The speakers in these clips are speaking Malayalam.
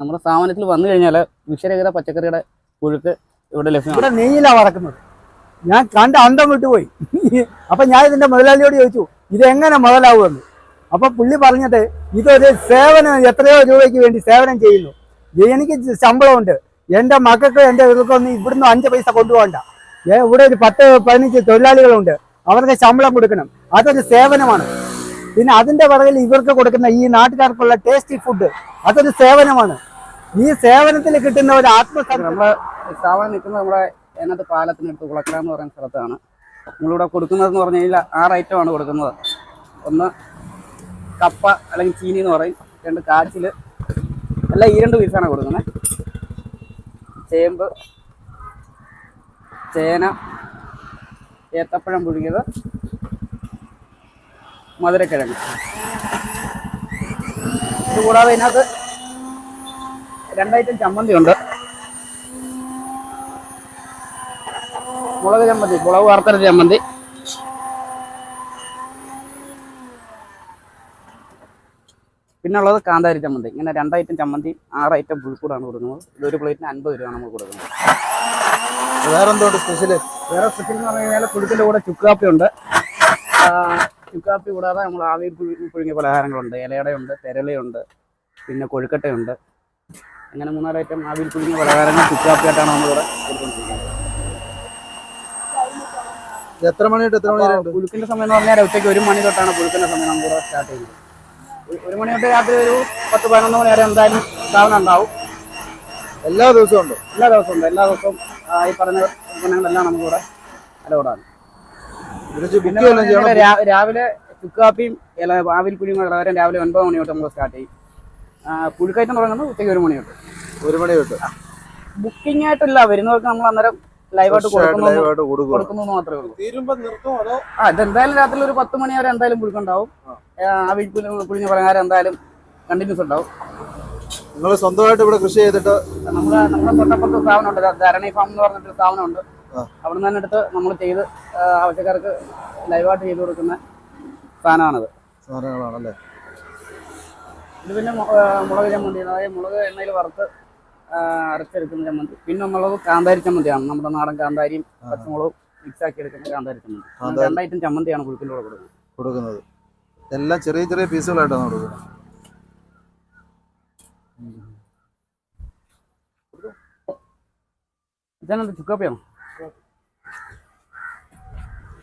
നമ്മുടെ സ്ഥാപനത്തിൽ വന്നു കഴിഞ്ഞാൽ വിഷരഹിത പച്ചക്കറിയുടെ പുഴുക്ക് ഇവിടെ ലഭ്യമാണ്. ഇവിടെ നെയ്യിലാ വറക്കുന്നത്. ഞാൻ കണ്ട അന്തം വിട്ടുപോയി. അപ്പൊ ഞാൻ ഇതിന്റെ മുതലാളിയോട് ചോദിച്ചു ഇതെങ്ങനെ മുതലാവുമെന്ന്? അപ്പൊ പുള്ളി പറഞ്ഞിട്ട് ഇതൊരു സേവനം എത്രയോ രൂപയ്ക്ക് വേണ്ടി സേവനം ചെയ്യുന്നു. എനിക്ക് ശമ്പളമുണ്ട്. എന്റെ മക്കൾക്ക് എന്റെ ഇവർക്കൊന്നും ഇവിടുന്ന് അഞ്ച് പൈസ കൊണ്ടുപോകണ്ട. ഇവിടെ ഒരു പത്ത് പതിനഞ്ച് തൊഴിലാളികളുണ്ട്. അവർക്ക് ശമ്പളം കൊടുക്കണം. അതൊരു സേവനമാണ്. പിന്നെ അതിന്റെ പുറകിൽ ഇവർക്ക് കൊടുക്കുന്ന ഈ നാട്ടുകാർക്കുള്ള ടേസ്റ്റി ഫുഡ് അതൊരു സേവനമാണ്. ഈ സേവനത്തിൽ കിട്ടുന്ന ഒരു ആത്മസംതൃപ്തി നമ്മുടെ സ്ഥാപനം നിൽക്കുന്നത് നമ്മുടെ അതിനകത്ത് പാലത്തിനടുത്ത് കുളക്കര എന്ന് പറയുന്ന സ്ഥലത്താണ്. നമ്മളിവിടെ കൊടുക്കുന്നതെന്ന് പറഞ്ഞു കഴിഞ്ഞാൽ ആറ് ഐറ്റമാണ് കൊടുക്കുന്നത്. ഒന്ന് കപ്പ അല്ലെങ്കിൽ ചീനി എന്ന് പറയും. രണ്ട് കാച്ചിൽ. അല്ല ഈ രണ്ട് പീസാണ് കൊടുക്കുന്നത്. ചേമ്പ് ചേന ഏത്തപ്പഴം പുഴുകിയത് മധുരക്കിഴങ്ങ്. ഇത് കൂടാതെ ഇതിനകത്ത് രണ്ടൈറ്റം ചമ്മന്തി ഉണ്ട് മുളക് ചമ്മന്തി മുളക് വറുത്തര ചമ്മന്തി. പിന്നുള്ളത് കാന്താരി ചമ്മന്തി. ഇങ്ങനെ രണ്ടൈറ്റം ചമ്മന്തി ആറ് ഐറ്റം പുഴുക്കൂടാണ് കൊടുക്കുന്നത് ഇതൊരു പ്ലേറ്റിന് അൻപത് രൂപയാണ് നമ്മൾ കൊടുക്കുന്നത്. വേറെ വേറെന്തോണ്ട് സ്പെഷ്യൽ വേറെ സ്പെഷ്യൽ എന്ന് പറഞ്ഞു കഴിഞ്ഞാൽ പുഴുക്കിന്റെ കൂടെ ചുക്കാപ്പി ഉണ്ട്. ചുക്കാപ്പി കൂടാതെ നമ്മൾ ആവിയിൽ പുഴു പുഴുങ്ങിയ പലഹാരങ്ങളുണ്ട്. ഇലയടയുണ്ട് തെരളയുണ്ട് പിന്നെ കൊഴുക്കട്ടയുണ്ട്. അങ്ങനെ മൂന്നാൽ ഐറ്റം ആവിയിൽ പുഴുങ്ങിയ പലഹാരങ്ങൾ ചുറ്റാപ്പിയായിട്ടാണ് നമ്മളിവിടെ കൊടുത്തുകൊണ്ടിരിക്കുന്നത് എത്ര മണി തൊട്ട് എത്ര മണി വരെ ഉണ്ട്? പുഴുക്കിന്റെ സമയം എന്ന് പറഞ്ഞാൽ ഉച്ചയ്ക്ക് ഒരു മണി തൊട്ടാണ് പുലുക്കിന്റെ സമയം നമുക്ക് സ്റ്റാർട്ട് ചെയ്യുന്നത്. ഒരു- മണി തൊട്ട് രാത്രി ഒരു പത്ത് പതിനൊന്ന് മണി വരെ എന്തായാലും സ്ഥാപനം ഉണ്ടാവും. എല്ലാ ദിവസവും ഉണ്ട്? എല്ലാ ദിവസവും ഉണ്ട്. എല്ലാ ദിവസവും ഈ പറഞ്ഞ ഉൽപ്പന്നങ്ങളെല്ലാം നമുക്കിവിടെ ഇതിന് പിന്നെ രാവിലെ ചുക്കാപ്പിയും ആവിൽ കുഴിയും വളരെ രാവിലെ ഒൻപത് മണി തൊട്ട് നമ്മൾ സ്റ്റാർട്ട് ചെയ്യും. പുഴുക്കയറ്റം തുടങ്ങുന്നത് ഉച്ചയ്ക്ക് ഒരു മണി തൊട്ട് ഒരു മണി തൊട്ട് ബുക്കിംഗ് ആയിട്ടില്ല വരുന്നവർക്ക് നമ്മൾ അന്നേരം ലൈവായിട്ട് കൊടുക്കുന്നു മാത്രമേ ഉള്ളൂ. തീരുമ്പോ നിർത്തും അതോ? ആ ഇതെന്തായാലും രാത്രി ഒരു പത്ത് മണി വരെ എന്തായാലും പുലിക്കുണ്ടാവും ആ. വീട്ടിൽ പുളിഞ്ഞ പലഹാരം എന്തായാലും കണ്ടിന്യൂസ് ഉണ്ടാവും. നിങ്ങൾ സ്വന്തമായിട്ട് ഇവിടെ കൃഷി ചെയ്തിട്ട് നമ്മുടെ നമ്മുടെ തൊട്ടപ്പുറത്ത് സ്ഥാപനമുണ്ട്. ധരണി ഫാം എന്ന് പറഞ്ഞിട്ട് സ്ഥാപനമുണ്ട്. അവിടെ നിന്ന് എടുത്ത് നമ്മൾ ചെയ്ത് ആവശ്യക്കാർക്ക് ലൈവായിട്ട് ചെയ്തു കൊടുക്കുന്ന സാധനമാണത്. സാധനങ്ങളാണല്ലേ? ഇത് പിന്നെ മുളക് ചമ്മന്തി അതായത് മുളക് എണ്ണയിൽ വറുത്ത് അരച്ചെടുക്കുന്ന ചമ്മന്തി. പിന്നെ ഉള്ളത് കാന്താരി ചമ്മന്തിയാണ്. നമ്മുടെ നാടൻ കാന്താരിയും പച്ചമുളകും മിക്സ് ആക്കി എടുക്കുന്ന കാന്താരി ചമ്മന്തി. രണ്ടായിട്ടും രണ്ട് ഐറ്റം ചമ്മന്തിയാണ് പുഴുക്കിന്റെ കൂടെ കൊടുക്കുന്നത്. കൊടുക്കുന്നത്. എല്ലാം ചെറിയ ചെറിയ പീസുകളായിട്ടാണ് കൊടുക്കുന്നത്. ഇതാണ് ചുക്കാപ്പിയാണോ?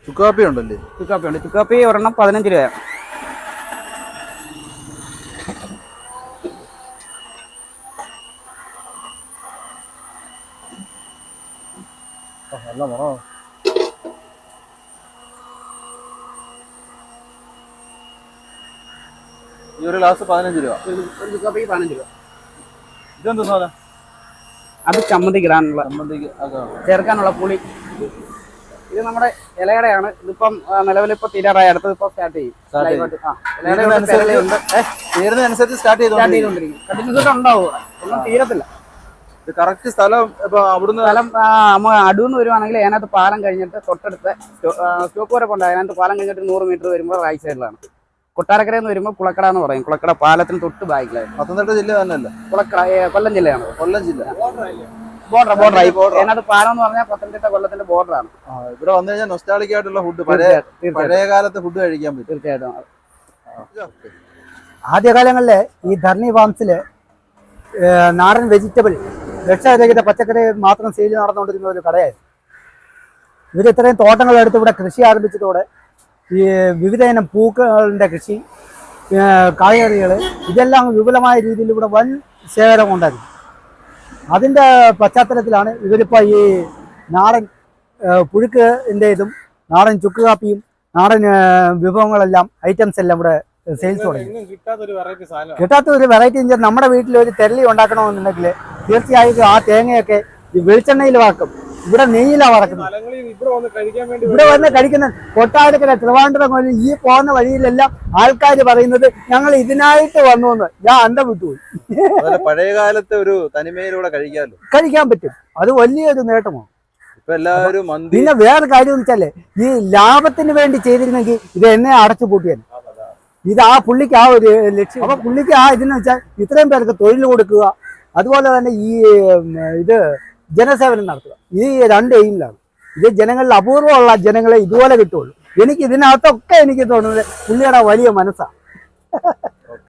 ചുക്കാപ്പി ഉണ്ടല്ലേ ചുക്കാപ്പി ഉണ്ട് ചുക്കാപ്പി ഒരെണ്ണം പതിനഞ്ച് രൂപയാണ്. നല്ല മണോ ഈ ഒരു ഗ്ലാസ് പതിനഞ്ച് രൂപ. ഒരു ചുക്കാപ്പിക്ക് പതിനഞ്ച് രൂപ ഇതെന്ത് സാധനം? അത് ചമ്മന്തിക്ക് ഇടാനുള്ള അതാണ്. ചേർക്കാനുള്ള പുളി. ഇത് നമ്മുടെ ഇലയുടെയാണ്. ഇതിപ്പം നിലവിൽ ഇപ്പൊ തീരാറായി. അടുത്തത് ഇപ്പൊ സ്റ്റാർട്ട് ചെയ്യും. തീരുന്നതനുസരിച്ച് സ്റ്റാർട്ട് ചെയ്തോണ്ടിരിക്കും. കണ്ടിന്യൂസ് ഉണ്ടാവുക ഒന്നും തീരത്തില്ല. ഇത് കറക്റ്റ് സ്ഥലം ഇപ്പൊ അവിടുന്ന് സ്ഥലം അടുന്ന് വരുവാണെങ്കിൽ അതിനകത്ത് പാലം കഴിഞ്ഞിട്ട് തൊട്ടടുത്ത് സ്റ്റോപ്പ് വരെ കൊണ്ട് അതിനകത്ത് പാലം കഴിഞ്ഞിട്ട് നൂറ് മീറ്റർ വരുമ്പോൾ റൈറ്റ് സൈഡിലാണ് കൊട്ടാരക്കര എന്ന് വരുമ്പോൾ കുളക്കട എന്ന് പറയും. കുളക്കട പാലത്തിന് തൊട്ട് ബാക്കിലായിരുന്നു പത്തനംതിട്ട ജില്ല തന്നെയല്ല? കുളക്കട കൊല്ലം ജില്ലയാണ്. കൊല്ലം ജില്ല. ബോർഡർ ബോർഡർ അതിനകത്ത് പാലം എന്ന് പറഞ്ഞാൽ പത്തനംതിട്ട കൊല്ലത്തിന്റെ ബോർഡറാണ് ആ, ഇവിടെ വന്നു കഴിഞ്ഞാൽ നൊസ്റ്റാളിക് ആയിട്ടുള്ള ഫുഡ് പഴയ പഴയ കാലത്തെ ഫുഡ് കഴിക്കാൻ പറ്റും. തീർച്ചയായിട്ടും. ആദ്യകാലങ്ങളിലെ ഈ ധർണി ഫാംസിൽ നാടൻ വെജിറ്റബിൾ വിഷരഹിത പച്ചക്കറി മാത്രം സെയിൽ നടന്നുകൊണ്ടിരുന്ന ഒരു കടയായിരുന്നു. ഇവർ ഇത്രയും തോട്ടങ്ങൾ എടുത്ത് ഇവിടെ കൃഷി ആരംഭിച്ചതോടെ ഈ വിവിധ ഇനം പൂക്കളുടെ കൃഷി കായകറികൾ ഇതെല്ലാം വിപുലമായ രീതിയിൽ ഇവിടെ വൻ ശേഖരം ഉണ്ടായിരുന്നു അതിന്റെ പശ്ചാത്തലത്തിലാണ് ഇവരിപ്പോൾ ഈ നാടൻ പുഴുക്ക് ഇതും നാടൻ ചുക്ക് കാപ്പിയും നാടൻ വിഭവങ്ങളെല്ലാം ഐറ്റംസ് എല്ലാം ഇവിടെ സെയിൽസ് തുടങ്ങി. കിട്ടാത്തൊരു വെറൈറ്റി സാധനം കിട്ടാത്ത ഒരു വെറൈറ്റി എന്ന് വെച്ചാൽ നമ്മുടെ വീട്ടിൽ ഒരു തെരളി ഉണ്ടാക്കണമെന്നുണ്ടെങ്കിൽ തീർച്ചയായിട്ടും ആ തേങ്ങയൊക്കെ ഈ വെളിച്ചെണ്ണയിൽ വറക്കും. ഇവിടെ നെയ്യിലാണ് വറക്കുന്നത്. ഇവിടെ വന്ന് കഴിക്കാൻ വേണ്ടി ഇവിടെ വന്ന് കഴിക്കുന്ന കൊട്ടാരക്കര ട്രിവാൻഡ്രം ഈ പോകുന്ന വഴിയിലെല്ലാം ആൾക്കാർ പറയുന്നത് ഞങ്ങൾ ഇതിനായിട്ട് വന്നു എന്ന് ഞാൻ അന്തം വിട്ടുപോയി. പഴയകാലത്തെ പഴയ കാലത്തെ ഒരു തനിമയിലൂടെ കഴിക്കാമല്ലോ കഴിക്കാൻ പറ്റും. അത് വലിയൊരു നേട്ടമാണ്. ഇപ്പൊ എല്ലാവരും മന്തി പിന്നെ വേറെ കാര്യം എന്ന് വെച്ചാൽ ഈ ലാഭത്തിന് വേണ്ടി ചെയ്തിരുന്നെങ്കിൽ ഇത് എന്നെ അടച്ചു പൂട്ടിയാണ് ഇത് ആ പുള്ളിക്ക് ആ ഒരു ലക്ഷ്യം. അപ്പൊ പുള്ളിക്ക് ആ ഇതെന്ന് വെച്ചാൽ ഇത്രയും പേർക്ക് തൊഴിൽ കൊടുക്കുക അതുപോലെ തന്നെ ഈ ഇത് ജനസേവനം നടത്തുക. ഈ രണ്ട് എയിമിലാണ്. ഇത് ജനങ്ങളിൽ അപൂർവമുള്ള ജനങ്ങളെ ഇതുപോലെ കിട്ടുള്ളൂ എനിക്ക് ഇതിനകത്തൊക്കെ എനിക്ക് തോന്നുന്നത് പുള്ളിയുടെ വലിയ മനസ്സാണ്